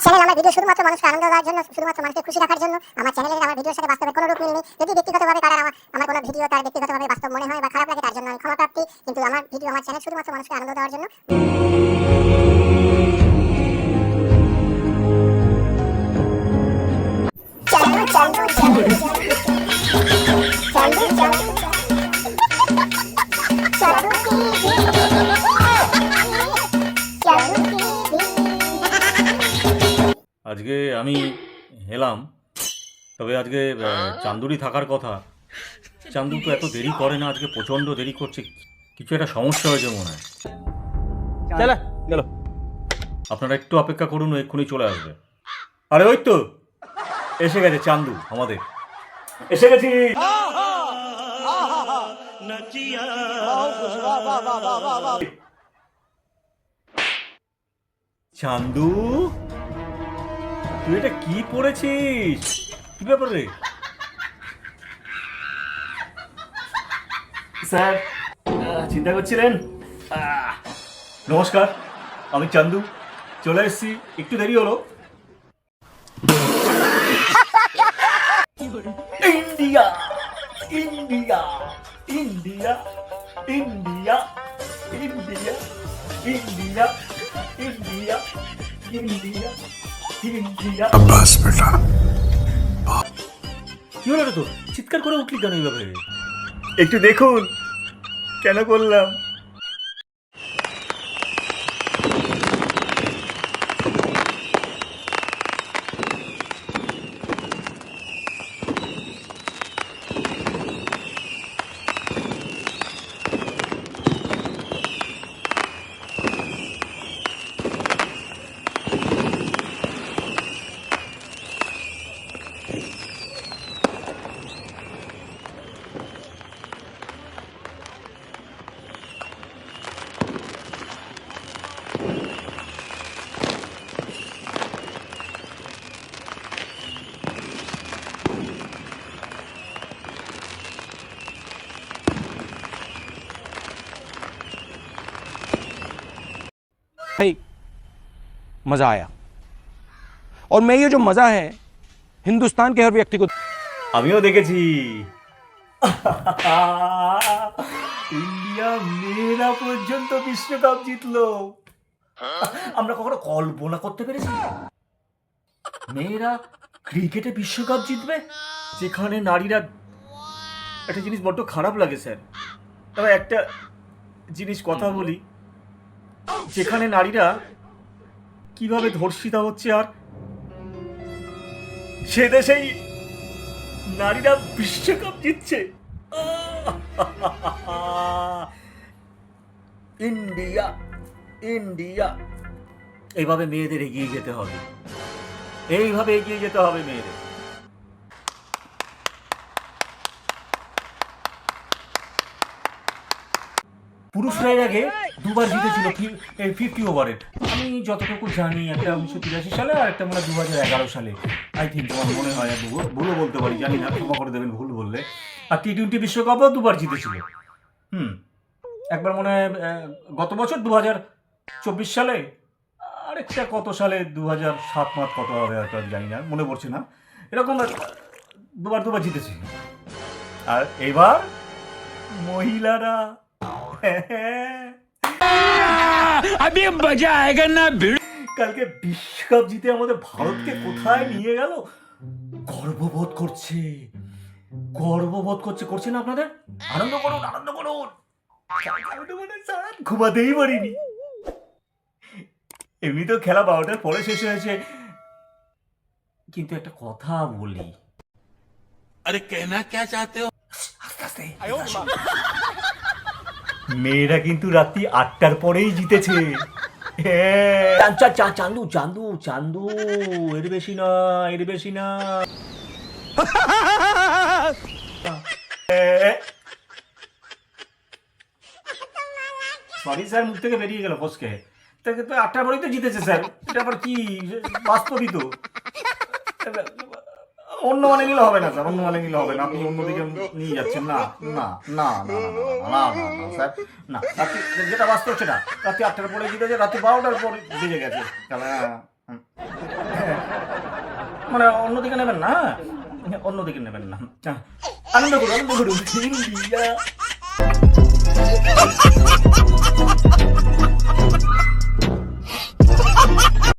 আমার চ্যানেল আমার ভিডিও শুধুমাত্র মানুষকে আনন্দ দেওয়ার জন্য, শুধুমাত্র মানুষকে খুশি রাখার জন্য, আমার চ্যানেলের আমার ভিডিওর সাথে বাস্তবে কোনো রূপ মিল নেই। যদি ব্যক্তিগতভাবে কারণ আমার কোনো ভিডিও তার ব্যক্তিগতভাবে বাস্তব মনে হয় বা খারাপ লাগে, তার জন্য আমি ক্ষমা কিন্তু আমার ভিডিও আমার চ্যানেল শুধুমাত্র মানুষকে আনন্দ দেওয়ার জন্য চান্দু চান্দু আজকে আমি এলাম তবে আজকে চান্দুরি থাকার কথা। চান্দু তো এত দেরি করে না আজকে প্রচণ্ড দেরি করছে কিছু একটা সমস্যা হয়েছে মনে হয়। চলো আপনারা একটু অপেক্ষা করুন এক্ষুনি চলে আসবে। আরে ওই তো এসে গেছে চান্দু আমাদের। এসে গেছি। চান্দু? তুই এটা কি পড়েছিস? কি ব্যাপার রে? স্যার চিন্তা করছিলেন? নমস্কার আমি চান্দু। চলে এসেছি একটু দেরি হলো। India India India India India India India India. Abbas বেটা। কি হলো তো চিৎকার করে উঠলি কেন এইভাবে? একটু দেখুন কেন করলাম मज़ा आया और मैं ये जो मज़ा है हिंदुस्तान के हर व्यक्ति को আমিও দেখেছি ইন্ডিয়া মেয়েরা পর্যন্ত বিশ্বকাপ জিতলো আমরা কখনো কল্পনা করতে পেরেছি মেয়েরা ক্রিকেটে বিশ্বকাপ জিতবে যেখানে নারীরা একটা জিনিস বড্ড খারাপ লাগে স্যার তবে একটা জিনিস কথা বলি যেখানে নারীরা কীভাবে ধর্ষিতা হচ্ছে আর সে দেশেই নারীরা বিশ্বকাপ জিতছে। India India. এইভাবে মেয়েদের এগিয়ে যেতে হবে। এইভাবে এগিয়ে যেতে হবে মেয়েদের। পুরুষরা এর আগে দুবার জিতেছিল ফিফটি ওভারের আমি যতটুকু জানি, একটা উনিশশো তিরাশি সালে আর একটা মনে দু হাজার এগারো সালে। আই থিঙ্ক আমার মনে হয় ভুলও বলতে পারি, জানি না, ক্ষমা করে দেবেন, ভুল বললে। আর টি টোয়েন্টি বিশ্বকাপও দুবার জিতেছিল। হুম। একবার মনে হয় গত বছর দু হাজার চব্বিশ সালে, আরেকটা কত সালে দু হাজার সাত মাস কত হবে হয়তো আমি জানি না, মনে পড়ছে না। এরকম দুবার দুবার জিতেছি। আর এবার মহিলারা अभी मजा आएगा ना কালকে বিশ্বকাপ জিতে আমাদের ভারতকে কোথায় নিয়ে গেল গর্ববোধ করছে গর্ববোধ করছে করছে না আপনাদের আনন্দ করুন আনন্দ করুন আনন্দ করুন, স্যার। ঘুমাতেই পারিনি এমনি তো খেলা বারোটার পরে শেষ হয়েছে কিন্তু একটা কথা বলি अरे कहना क्या चाहते हो আস্তে আস্তে মেয়েরা কিন্তু রাত্রি আটটার পরেই জিতেছে। হ্যাঁ। চান্দু চান্দু চান্দু এর বেশি না এর বেশি না। সরি স্যার মুখ থেকে বেরিয়ে গেল ফসকে। তাকে তো আটটার পরেই তো জিতেছে স্যার এটা আবার কি? বাস্তবই তো। অন্য মানে নিলে হবে না স্যার অন্য মানে নিলে হবে না আপনি অন্যদিকে নিয়ে যাচ্ছেন না না না না স্যার না রাত্রি যেটা বাস্তব সেটা রাত্রি আটটার পরে জিতেছে রাত্রি বারোটার পর বেজে গেছে মানে অন্যদিকে নেবেন না অন্যদিকে নেবেন না আনন্দ করুন আনন্দ করুন ইন্ডিয়া